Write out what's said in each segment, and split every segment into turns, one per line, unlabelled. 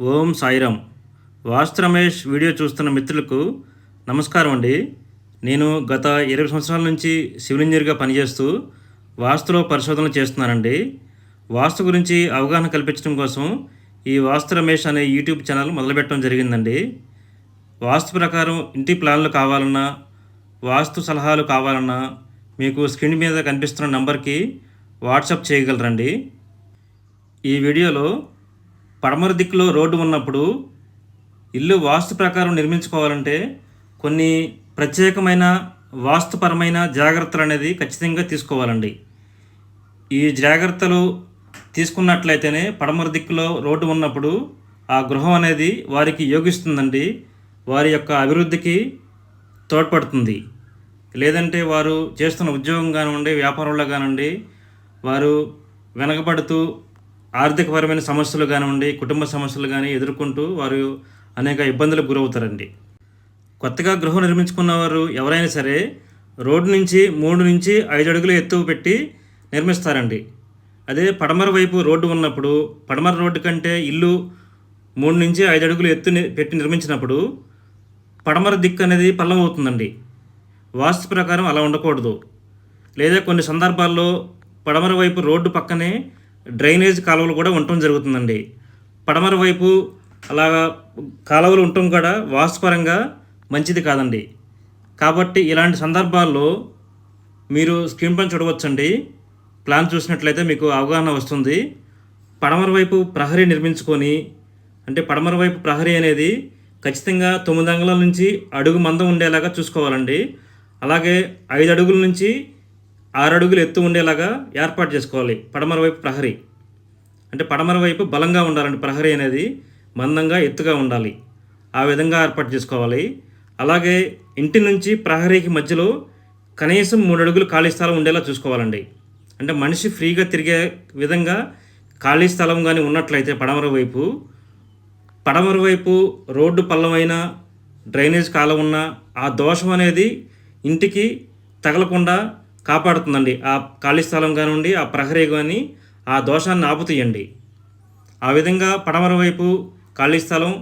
ఓం Sairam. Vastu Ramesh video చూస్తున్న మిత్రులకు నమస్కారం అండి. నేను గత ఇరవై సంవత్సరాల నుంచి సివిల్ ఇంజనీర్గా పనిచేస్తూ వాస్తులో పరిశోధనలు చేస్తున్నానండి. వాస్తు గురించి అవగాహన కల్పించడం కోసం ఈ వాస్తు రమేష్ అనే యూట్యూబ్ ఛానల్ మొదలుపెట్టడం జరిగిందండి. వాస్తు ప్రకారం ఇంటి ప్లాన్లు కావాలన్నా వాస్తు సలహాలు కావాలన్నా మీకు స్క్రీన్ మీద కనిపిస్తున్న నంబర్కి వాట్సాప్ చేయగలరండి. ఈ వీడియోలో పడమర దిక్కులో రోడ్డు ఉన్నప్పుడు ఇల్లు వాస్తు ప్రకారం నిర్మించుకోవాలంటే కొన్ని ప్రత్యేకమైన వాస్తుపరమైన జాగ్రత్తలు అనేది ఖచ్చితంగా తీసుకోవాలండి. ఈ జాగ్రత్తలు తీసుకున్నట్లయితేనే పడమర దిక్కులో రోడ్డు ఉన్నప్పుడు ఆ గృహం అనేది వారికి యోగిస్తుందండి. వారి యొక్క అభివృద్ధికి తోడ్పడుతుంది. లేదంటే వారు చేస్తున్న ఉద్యోగం కానివ్వండి వ్యాపారంలో కానివ్వండి వారు వెనకబడుతూ ఆర్థికపరమైన సమస్యలు కానివ్వండి కుటుంబ సమస్యలు కానీ ఎదుర్కొంటూ వారు అనేక ఇబ్బందులకు గురవుతారండి. కొత్తగా గృహం నిర్మించుకున్న వారు ఎవరైనా సరే రోడ్డు నుంచి మూడు నుంచి ఐదు అడుగులు ఎత్తు పెట్టి నిర్మిస్తారండి. అదే పడమర వైపు రోడ్డు ఉన్నప్పుడు పడమర రోడ్డు కంటే ఇల్లు మూడు నుంచి ఐదు అడుగులు ఎత్తు పెట్టి నిర్మించినప్పుడు పడమర దిక్కు అనేది పల్లం అవుతుందండి. వాస్తు ప్రకారం అలా ఉండకూడదు. లేదా కొన్ని సందర్భాల్లో పడమర వైపు రోడ్డు పక్కనే డ్రైనేజ్ కాలువలు కూడా ఉండటం జరుగుతుందండి. పడమర వైపు అలాగా కాలువలు ఉండటం కూడా వాస్తుపరంగా మంచిది కాదండి. కాబట్టి ఇలాంటి సందర్భాల్లో మీరు స్క్రీన్ పైన చూడవచ్చండి. ప్లాన్ చూసినట్లయితే మీకు అవగాహన వస్తుంది. పడమర వైపు ప్రహరీ నిర్మించుకొని అంటే పడమర వైపు ప్రహరీ అనేది ఖచ్చితంగా తొమ్మిది అంగుళాల నుంచి అడుగు మందం ఉండేలాగా చూసుకోవాలండి. అలాగే ఐదు అడుగుల నుంచి ఆరడుగులు ఎత్తు ఉండేలాగా ఏర్పాటు చేసుకోవాలి. పడమర వైపు ప్రహరీ. అంటే పడమర వైపు బలంగా ఉండాలండి ప్రహరీ అనేది మందంగా ఎత్తుగా ఉండాలి. ఆ విధంగా ఏర్పాటు చేసుకోవాలి. అలాగే ఇంటి నుంచి ప్రహరీకి మధ్యలో కనీసం మూడు అడుగులు ఖాళీ స్థలం ఉండేలా చూసుకోవాలండి. అంటే మనిషి ఫ్రీగా తిరిగే విధంగా ఖాళీ స్థలం కానీ ఉన్నట్లయితే పడమర వైపు పడమర వైపు రోడ్డు పల్లమైన డ్రైనేజ్ కాలం ఉన్న ఆ దోషం అనేది ఇంటికి తగలకుండా కాపాడుతుందండి. ఆ ఖాళీ స్థలం కానివ్వండి ఆ ప్రహరీ కానీ ఆ దోషాన్ని ఆపుతీయండి. ఆ విధంగా పడమర వైపు ఖాళీ స్థలం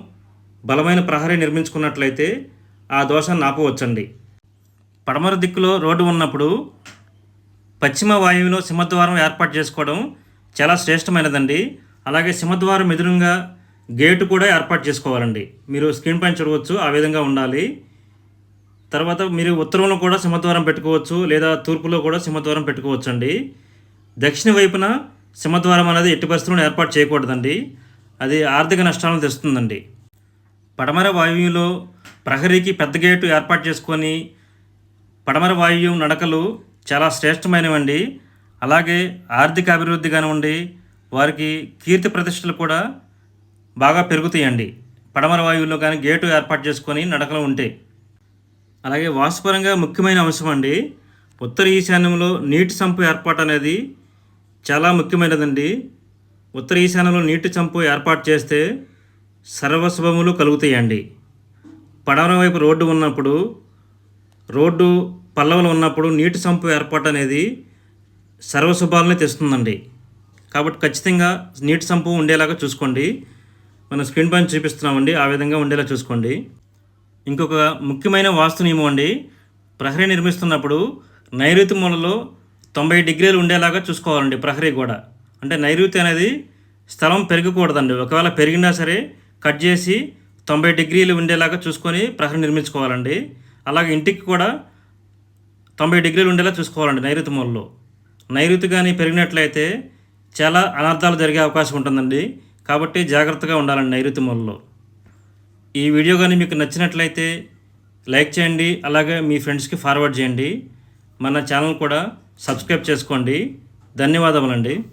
బలమైన ప్రహరీ నిర్మించుకున్నట్లయితే ఆ దోషాన్ని ఆపవచ్చండి. పడమర దిక్కులో రోడ్డు ఉన్నప్పుడు పశ్చిమ వాయువులో సింహద్వారం ఏర్పాటు చేసుకోవడం చాలా శ్రేష్టమైనదండి. అలాగే సింహద్వారం ఎదురుగా గేటు కూడా ఏర్పాటు చేసుకోవాలండి. మీరు స్క్రీన్ పైన చూడవచ్చు ఆ విధంగా ఉండాలి. తర్వాత మీరు ఉత్తరంలో కూడా సింహద్వారం పెట్టుకోవచ్చు లేదా తూర్పులో కూడా సింహద్వారం పెట్టుకోవచ్చు అండి దక్షిణ వైపున సింహద్వారం అనేది ఎట్టి పరిస్థితుల్లో ఏర్పాటు చేయకూడదండి. అది ఆర్థిక నష్టాలను తెస్తుందండి. పడమర వాయువులో ప్రహరీకి పెద్ద గేటు ఏర్పాటు చేసుకొని పడమర వాయువు నడకలు చాలా శ్రేష్టమైనవండి. అలాగే ఆర్థిక అభివృద్ధి కానివ్వండి వారికి కీర్తి ప్రతిష్టలు కూడా బాగా పెరుగుతాయండి. పడమర వాయువులో కానీ గేటు ఏర్పాటు చేసుకొని నడకలు ఉంటే అలాగే వాస్తుపరంగా ముఖ్యమైన అంశం అండి ఉత్తర ఈశాన్యంలో నీటి సంపు ఏర్పాటు అనేది చాలా ముఖ్యమైనదండి. ఉత్తర ఈశాన్యంలో నీటి సంపు ఏర్పాటు చేస్తే సర్వశుభములు కలుగుతాయండి. పడమర వైపు రోడ్డు ఉన్నప్పుడు రోడ్డు పల్లవలు ఉన్నప్పుడు నీటి సంపు ఏర్పాటు అనేది సర్వశుభాలని తెస్తుందండి. కాబట్టి ఖచ్చితంగా నీటి సంపు ఉండేలాగా చూసుకోండి. మనం స్క్రీన్ పైన చూపిస్తున్నామండి ఆ విధంగా ఉండేలా చూసుకోండి. ఇంకొక ముఖ్యమైన వాస్తు నియమం అండి. ప్రహరీ నిర్మిస్తున్నప్పుడు నైరుతి మూలలో తొంభై డిగ్రీలు ఉండేలాగా చూసుకోవాలండి ప్రహరీ కూడా అంటే నైరుతి అనేది స్థలం పెరగకూడదండి. ఒకవేళ పెరిగినా సరే కట్ చేసి తొంభై డిగ్రీలు ఉండేలాగా చూసుకొని ప్రహరీ నిర్మించుకోవాలండి. అలాగే ఇంటికి కూడా తొంభై డిగ్రీలు ఉండేలా చూసుకోవాలండి నైరుతి మూలలో. నైరుతి కానీ పెరిగినట్లయితే చాలా అనర్థాలు జరిగే అవకాశం ఉంటుందండి. కాబట్టి జాగ్రత్తగా ఉండాలండి నైరుతి మూలలో. ఈ వీడియో కానీ మీకు నచ్చినట్లయితే లైక్ చేయండి అలాగే మీ ఫ్రెండ్స్కి ఫార్వర్డ్ చేయండి. మన ఛానల్ కూడా సబ్స్క్రైబ్ చేసుకోండి. ధన్యవాదములండి.